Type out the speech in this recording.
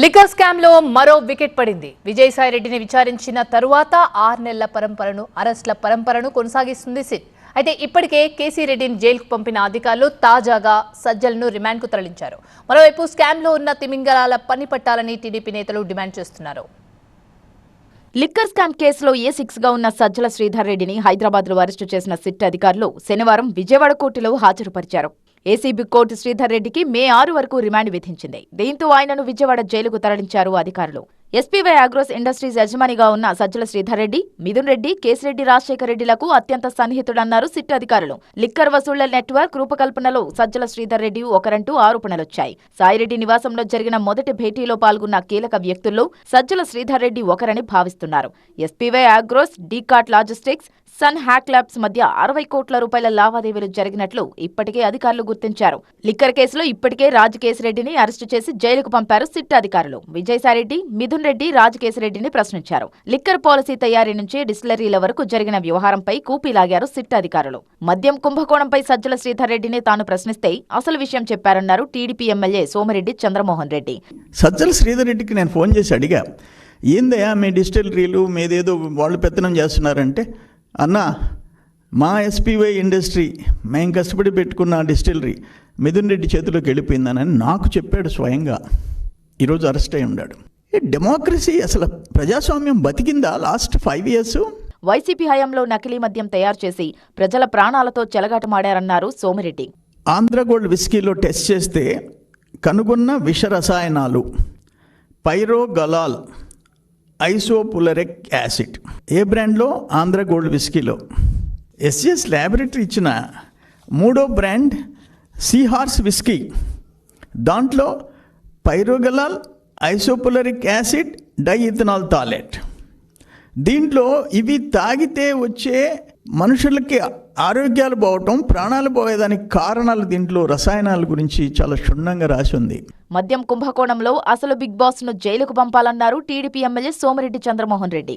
Liquor స్కామ్లో మరో wicket పడింది. విజయసాయిరెడ్డిని విచారించిన తరువాత ఆరు నెలల పరంపరను అరెస్ట్ల పరంపరను కొనసాగిస్తుంది సిట్. అయితే ఇప్పటికే కేసీ రెడ్డిని జైలుకు పంపిన అధికారులు తాజాగా సజ్జలను రిమాండ్కు తరలించారు. మరోవైపు స్కామ్లో ఉన్న తిమింగలాల పని పట్టాలని టీడీపీ నేతలు డిమాండ్ చేస్తున్నారు. లిక్కర్ స్కామ్ కేసులో ఏ సిక్స్గా ఉన్న సజ్జల శ్రీధర్ రెడ్డిని హైదరాబాద్లో అరెస్టు చేసిన సిట్ అధికారులు శనివారం విజయవాడ కోర్టులో హాజరుపరిచారు. ఏసీబీ కోర్టు శ్రీధర్ రెడ్డికి మే ఆరు వరకు రిమాండ్ విధించింది. దీంతో ఆయనను విజయవాడ జైలుకు తరలించారు అధికారులు. ఎస్పీవై అగ్రోస్ ఇండస్ట్రీస్ యజమానిగా ఉన్న సజ్జల శ్రీధర్ రెడ్డి మిథున్ రెడ్డి కేసిరెడ్డి రాజశేఖర రెడ్డిలకు అత్యంత సన్నిహితుడన్నారు సిట్ అధికారులు. లిక్కర్ వసూళ్ళ నెట్వర్క్ రూపకల్పనలో సజ్జల శ్రీధర్ రెడ్డి ఒకరంటూ ఆరోపణలొచ్చాయి. సాయిరెడ్డి నివాసంలో జరిగిన మొదటి భేటీలో పాల్గొన్న కీలక వ్యక్తుల్లో సజ్జల శ్రీధర్ రెడ్డి ఒకరని భావిస్తున్నారు. ఎస్పీవై అగ్రోస్ డీకాట్ లాజిస్టిక్స్ సన్ హ్యాక్ ల్యాబ్స్ మధ్య అరవై కోట్ల రూపాయల లావాదేవీలు జరిగినట్లు ఇప్పటికే అధికారులు గుర్తించారు. లిక్కర్ కేసులో ఇప్పటికే రాజకేశిరెడ్డిని అరెస్టు చేసి జైలుకు పంపారు సిట్ అధికారులు. విజయసాయిరెడ్డి మిథున్ రెడ్డి రాజకేశిరెడ్డిని ప్రశ్నించారు. లిక్కర్ పాలసీ తయారీ నుంచి డిస్టిలరీల వరకు జరిగిన వ్యవహారంపై కూపీలాగారు సిట్ అధికారులు. మద్యం కుంభకోణంపై సజ్జల శ్రీధర్ రెడ్డిని తాను ప్రశ్నిస్తే అసలు విషయం చెప్పారన్నారు టీడీపీ ఎమ్మెల్యే సోమిరెడ్డి చంద్రమోహన్ రెడ్డి. సజ్జల శ్రీధర్ రెడ్డికి నేను ఫోన్ చేసి అడిగా ఏందయ్యా మీ డిస్టిలరీలు మీదేదో వాళ్ళు పెత్తనం చేస్తున్నారంటే? అన్న మా ఎస్పీవై ఇండస్ట్రీ మేము కష్టపడి పెట్టుకున్న డిస్టిలరీ మిథున్ రెడ్డి చేతిలోకి వెళ్ళిపోయిందని నాకు చెప్పాడు స్వయంగా. ఈరోజు అరెస్ట్ అయి ఉన్నాడు. డెమోక్రసీ అసలు ప్రజాస్వామ్యం బతికిందా లాస్ట్ ఫైవ్ ఇయర్స్? వైసీపీ హయాంలో నకిలీ మద్యం తయారు చేసి ప్రజల ప్రాణాలతో చెలగాటమాడారన్నారు సోమిరెడ్డి. ఆంధ్ర గోల్డ్ విస్కీలో టెస్ట్ చేస్తే కనుగొన్న విష రసాయనాలు పైరోగలాల్ ఐసోపులరిక్ యాసిడ్. ఏ బ్రాండ్లో? ఆంధ్ర గోల్డ్ విస్కీలో. ఎస్ఎస్ ల్యాబొరేటరీ ఇచ్చిన మూడో బ్రాండ్ సీహార్స్ విస్కీ. దాంట్లో పైరోగలాల్ ఐసోపులరిక్ యాసిడ్ డైఇథనాల్ టాలెట్. దీంట్లో ఇవి తాగితే వచ్చే మనుషులకి ఆరోగ్యాలు పోవటం ప్రాణాలు పోయేదానికి కారణాలు దీంట్లో రసాయనాల గురించి చాలా క్షుణ్ణంగా రాసి ఉంది. మద్యం కుంభకోణంలో అసలు బిగ్ బాస్ను జైలుకు పంపాలన్నారు టీడీపీ ఎమ్మెల్యే సోమిరెడ్డి చంద్రమోహన్ రెడ్డి.